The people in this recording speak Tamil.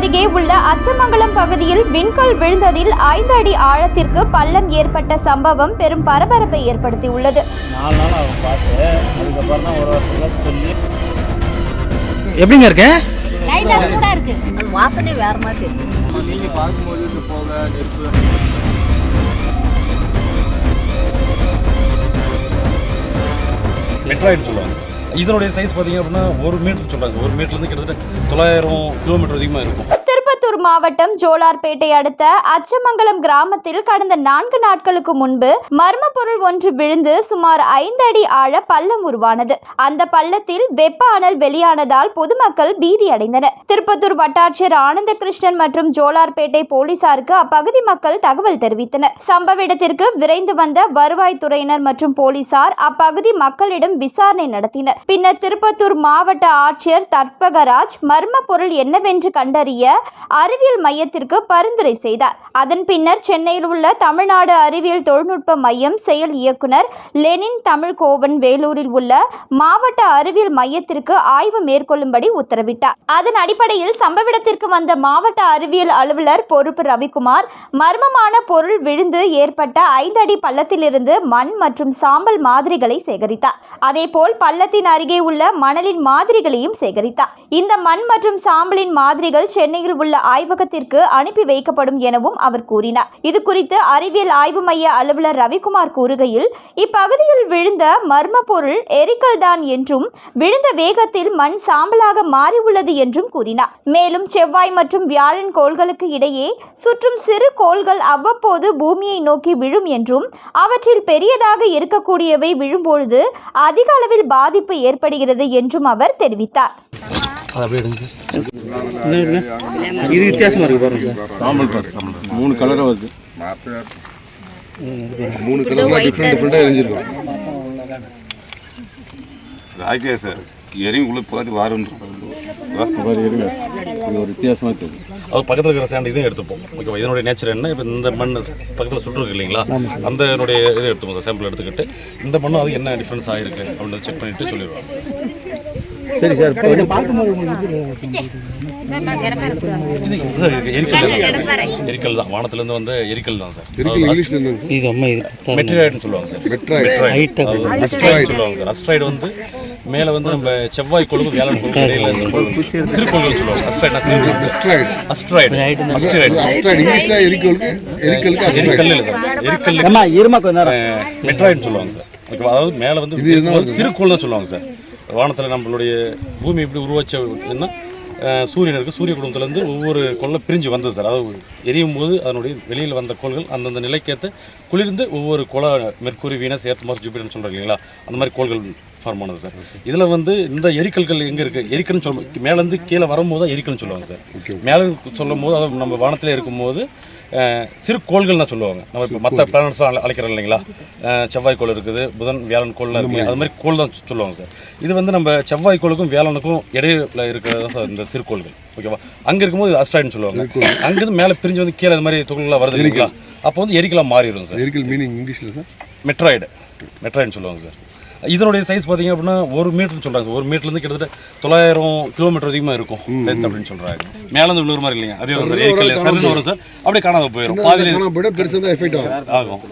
அருகே உள்ள அச்சமங்கலம் பகுதியில் விண்கல் விழுந்ததில் ஐந்து அடி ஆழத்திற்கு பள்ளம் ஏற்பட்ட சம்பவம் பெரும் பரபரப்பை ஏற்படுத்தியுள்ளது. எப்படிங்க இருக்கு? லைட்டா சூடா இருக்கு. அது வாசனை வேற மாதிரி பார்க்கும்போது போக நெருப்பு மெட்ராய்டு சொல்லுவாங்க. இதனுடைய சைஸ் பார்த்தீங்க அப்படின்னா ஒரு மீட்டர் சொல்கிறாங்க ஒரு மீட்டர்லேருந்து கிட்டத்தட்ட தொள்ளாயிரம் கிலோமீட்டர் அதிகமாக இருக்கும். திருப்பத்தூர் மாவட்டம் ஜோலார்பேட்டை அடுத்த அச்சமங்கலம் கிராமத்தில் கடந்த நான்கு நாட்களுக்கு முன்பு மர்ம பொருள் ஒன்று விழுந்து சுமார் ஐந்து அடி ஆழ பள்ளம் உருவானது. அந்த பள்ளத்தில் வெப்ப அனல் வெளியானதால் பொதுமக்கள் பீதி அடைந்தனர். திருப்பத்தூர் வட்டாட்சியர் ஆனந்த கிருஷ்ணன் மற்றும் ஜோலார்பேட்டை போலீசாருக்கு அப்பகுதி மக்கள் தகவல் தெரிவித்தனர். சம்பவ இடத்திற்கு விரைந்து வந்த வருவாய்த்துறையினர் மற்றும் போலீசார் அப்பகுதி மக்களிடம் விசாரணை நடத்தினர். பின்னர் திருப்பத்தூர் மாவட்ட ஆட்சியர் தர்பகராஜ் மர்ம பொருள் என்னவென்று கண்டறிய அறிவியல் மையத்திற்கு பரிந்துரை செய்தார். அதன் பின்னர் சென்னையில் உள்ள தமிழ்நாடு அறிவியல் தொழில்நுட்ப மையம் செயல் இயக்குனர் லெனின் தமிழ்கோவன் வேலூரில் உள்ள மாவட்ட அறிவியல் மையத்திற்கு ஆய்வு மேற்கொள்ளும்படி உத்தரவிட்டார். அதன் அடிப்படையில் சம்பவ இடத்திற்கு வந்த மாவட்ட அறிவியல் அலுவலர் பொறுப்பு ரவிக்குமார் மர்மமான பொருள் விழுந்து ஏற்பட்ட ஐந்து அடி பள்ளத்திலிருந்து மண் மற்றும் சாம்பல் மாதிரிகளை சேகரித்தார். அதேபோல் பள்ளத்தின் அருகே உள்ள மணலின் மாதிரிகளையும் சேகரித்தார். இந்த மண் மற்றும் சாம்பலின் மாதிரிகள் சென்னையில் உள்ள ஆய்வகத்திற்கு அனுப்பி வைக்கப்படும் எனவும் அவர் கூறினார். இது குறித்து அறிவியல் ஆய்வு மைய அலுவலர் ரவிக்குமார் கூறுகையில் இப்பகுதியில் விழுந்த மர்ம பொருள் எரிக்கல் தான் என்றும் விழுந்த வேகத்தில் மண் சாம்பலாக மாறியுள்ளது என்றும் கூறினார். மேலும் செவ்வாய் மற்றும் வியாழன் கோள்களுக்கு இடையே சுற்றும் சிறு கோள்கள் அவ்வப்போது பூமியை நோக்கி விழும் என்றும் அவற்றில் பெரியதாக இருக்கக்கூடியவை விழும்பொழுது அதிக அளவில் பாதிப்பு ஏற்படுகிறது என்றும் அவர் தெரிவித்தார். இது வித்தியாசமா இருக்கு பாருங்க சாம்பல் பாரு சாம்பல் மூணு கலராக வருது. மூணு கலர்லாம் டிஃப்ரெண்ட் டிஃப்ரெண்ட்டாக எரிஞ்சிருக்கும். ஆகிட்டே சார் எரியும் உள்ள புறத்து வாருன்ற பாரு எரிங்க இது ஒரு வித்தியாசமாக தெரியும் அது பக்கத்தில் இருக்கிற சேண்ட் இதையும் எடுத்துப்போம் ஓகேவா? இதனுடைய நேச்சர் என்ன? இப்போ இந்த மண் பக்கத்தில் சுற்றுருக்கு இல்லைங்களா? அந்த என்னுடைய இதை எடுத்துப்போம் சார் சாம்பிள் எடுத்துக்கிட்டு. இந்த மண்ணும் அது என்ன டிஃப்ரென்ஸ் ஆகிருக்கு அப்படின்னு செக் பண்ணிட்டு சொல்லிடுவாங்க சரி சார் எரிக்கல். தான். எரிக்கல் தான். வானத்துலேருந்து வந்த எரிக்கல் தான் சார். இது அம்மா இது மெட்ரியாய்டுன்னு சொல்லுவாங்க சார். மெட்ராய்டு சொல்லுவாங்க சார். அஸ்ட்ராய்டு வந்து மேலே வந்து நம்ம செவ்வாய் இடையில இந்த கொழுக்கும் சிறுகோள்கள் சொல்லுவாங்க. அஸ்ட்ராய்டு அஸ்ட்ராய்டு அஸ்ட்ராய்டு இங்கிலீஷ்ல எரிக்கலுக்கு எரிக்கலுக்கு எரிக்கல் இல்லை சார். எரிக்கல் மெட்ராய்டுன்னு சொல்லுவாங்க சார். ஓகேவா? அதாவது மேலே வந்து இது என்ன ஒரு சிறுகோள் தான் சொல்லுவாங்க சார். வானத்தில் நம்மளுடைய பூமி எப்படி உருவாச்சன்னா சூரியன் இருக்குது சூரிய குடும்பத்துலேருந்து ஒவ்வொரு கோள்ல பிரிஞ்சு வந்தது சார். அதாவது எரியும் போது அதனுடைய வெளியில் வந்த கோள்கள் அந்தந்த நிலைக்கேற்ற குளிர்ந்து ஒவ்வொரு கோள மெர்க்குரி வீனஸ் ஏர்த் மாஸ் ஜூபிட்டர்னு சொல்கிறோம் இல்லைங்களா? அந்த மாதிரி கோள்கள் ஃபார்ம் ஆனது சார். இதில் வந்து இந்த எரிக்கல்கள் எங்கே இருக்குது எரிக்கல்னு சொல்லும் மேலேருந்து கீழே வரும்போது தான் எரிக்கல்னு சொல்லுவாங்க சார். மேலே சொல்லும் போது அதாவது நம்ம வானத்திலே இருக்கும்போது சிறு கோள்கள் தான் சொல்லுவாங்க. நம்ம இப்போ மற்ற பிளானட்ஸ் அழைக்கிறோம் இல்லைங்களா? செவ்வாய் கோள் இருக்குது புதன் வியாழன் கோள்லாம் இருக்குது. அது மாதிரி கோள் தான் சொல்லுவாங்க சார். இது வந்து நம்ம செவ்வாய் கோளுக்கும் வியாழனுக்கும் இடையில இருக்கிறது தான் சார் இந்த சிறுகோள்கள் ஓகேவா? அங்கே இருக்கும்போது அஸ்ட்ராய்டுன்னு சொல்லுவாங்க. அங்கேருந்து மேலே பிரிஞ்சு வந்து கீழே இது மாதிரி துகள்களாக வருது இல்லைங்களா? அப்போ வந்து எரிக்கலாக மாறிடும் சார். எரிக்கல் மீனிங் இங்கிலீஷ்ல சார்? மெட்ராய்டு மெட்ராய்டுன்னு சொல்லுவாங்க சார். இதனுடைய சைஸ் பார்த்தீங்க அப்படின்னா ஒரு மீட்டர்னு சொல்கிறாங்க ஒரு மீட்டர்லேருந்து கிட்டத்தட்ட தொள்ளாயிரம் கிலோமீட்டர் அதிகமாக இருக்கும். லென்த் அப்படின்னு சொல்கிறாங்க மேலேருந்து விழுற மாதிரி இல்லைங்க. அதே ஒரு வரும் சார் அப்படியே காணாத போயிடும். பாதியில் பெருசாக ஆகும்.